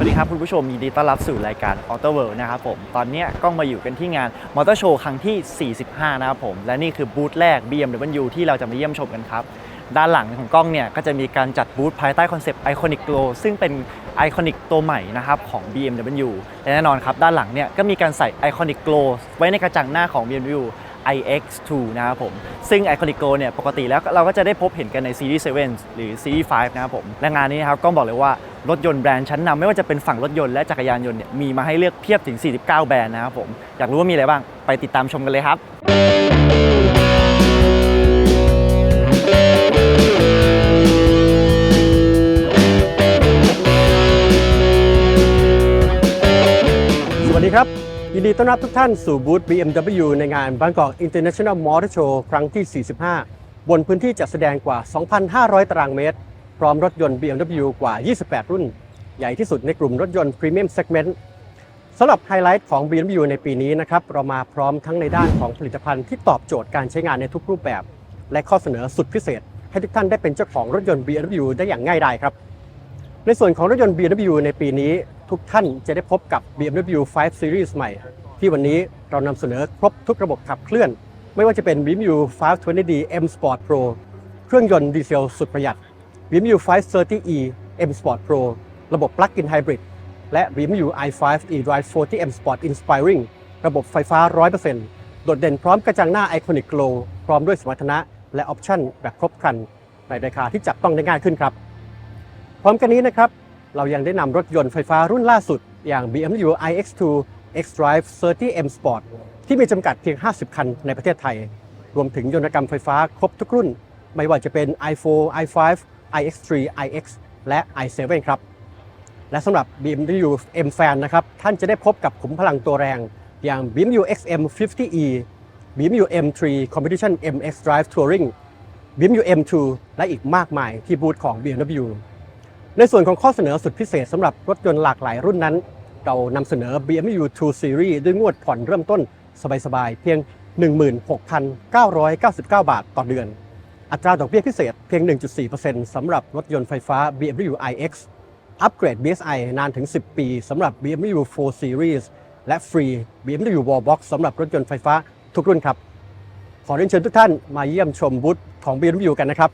สวัสดีครับคุณผู้ชมยินดีต้อนรับสู่รายการ Auto World นะครับผม ตอนนี้กล้องมาอยู่กันที่งาน Motor Show ครั้งที่ 45 นะครับผม และนี่คือบูธแรก BMW ที่เราจะมาเยี่ยมชมกันครับ ด้านหลังของกล้องเนี่ย ก็จะมีการจัดบูธภายใต้คอนเซปต์ Iconic Glow ซึ่งเป็นไอคอนิกตัวใหม่นะครับของ BMW และแน่นอนครับ ด้านหลังเนี่ยก็มีการใส่ Iconic Glow ไว้ในกระจังหน้าของ BMW iX2 นะครับผม ซึ่ง Iconic Go เนี่ยปกติแล้วเราก็จะได้พบเห็นกันในซีรีส์7หรือซีรีส์5นะครับผม และงานนี้นะครับก็บอกเลยว่า รถยนต์แบรนด์ชั้นนำไม่ว่าจะเป็นฝั่งรถยนต์และจักรยานยนต์เนี่ยมีมาให้เลือกเพียบถึง 49 แบรนด์นะครับผมอยากรู้ว่ามีอะไรบ้างไปติดตามชมกันเลยครับสวัสดีครับ ยินดีต้อนรับทุกท่านสู่บูธ BMW ในงาน Bangkok International Motor Show ครั้งที่ 45 บนพื้นที่จัดแสดงกว่า 2,500 ตารางเมตร พร้อมรถยนต์ BMW กว่า 28 รุ่น ใหญ่ที่สุดในกลุ่มรถยนต์ Premium Segment สำหรับไฮไลท์ของ BMW ในปีนี้นะครับ เรามาพร้อมทั้งในด้านของผลิตภัณฑ์ที่ตอบโจทย์การใช้งานในทุกรูปแบบ และข้อเสนอสุดพิเศษ ให้ทุกท่านได้เป็นเจ้าของรถยนต์ BMW ได้อย่างง่ายดายครับ ในส่วนของรถยนต์ BMW ในปีนี้ทุกท่านจะได้พบกับ BMW 5 Series ใหม่ ที่วันนี้เรานำเสนอครบทุกระบบขับเคลื่อน ไม่ว่าจะเป็น BMW 520d M Sport Pro เครื่องยนต์ดีเซลสุดประหยัด BMW 530e M Sport Pro ระบบ Plug-in Hybrid และ BMW i5 eDrive 40M Sport Inspiring ระบบไฟฟ้า 100%โดดเด่นพร้อมกระจังหน้า Iconic Glow พร้อมด้วยสมรรถนะและออปชั่นแบบครบครัน ในราคาที่จับต้องได้ง่ายขึ้นครับ พร้อมกันนี้นะครับ เรายังได้นำรถยนต์ไฟฟ้ารุ่นล่าสุด อย่าง BMW iX2 xDrive 30M Sport ที่มีจำกัดเพียง 50 คันในประเทศไทย รวมถึงยนตกรรมไฟฟ้าครบทุกรุ่น ไม่ว่าจะเป็น i4 i5 iX3 iX และ i7 ครับ และสำหรับ BMW M Fan นะครับ ท่านจะได้พบกับขุมพลังตัวแรงอย่าง BMW XM 50e BMW M3 Competition MX Drive Touring BMW M2 และอีกมากมายที่บูธของ BMW ในส่วนของข้อเสนอสุดพิเศษสำหรับรถยนต์หลากหลายรุ่นนั้น เรานำเสนอ BMW 2 Series ด้วยงวดผ่อนเริ่มต้นสบายๆ เพียง 16,999 บาทต่อเดือน อัตราดอกเบี้ยพิเศษเพียง 1.4%สำหรับรถยนต์ไฟฟ้า BMW iX อัปเกรด BSI นานถึง 10 ปีสำหรับ BMW 4 Series และฟรี BMW Wallbox สำหรับรถยนต์ไฟฟ้าทุกรุ่นครับ ขอเรียนเชิญทุกท่านมาเยี่ยมชมบูธของ BMW กันนะครับ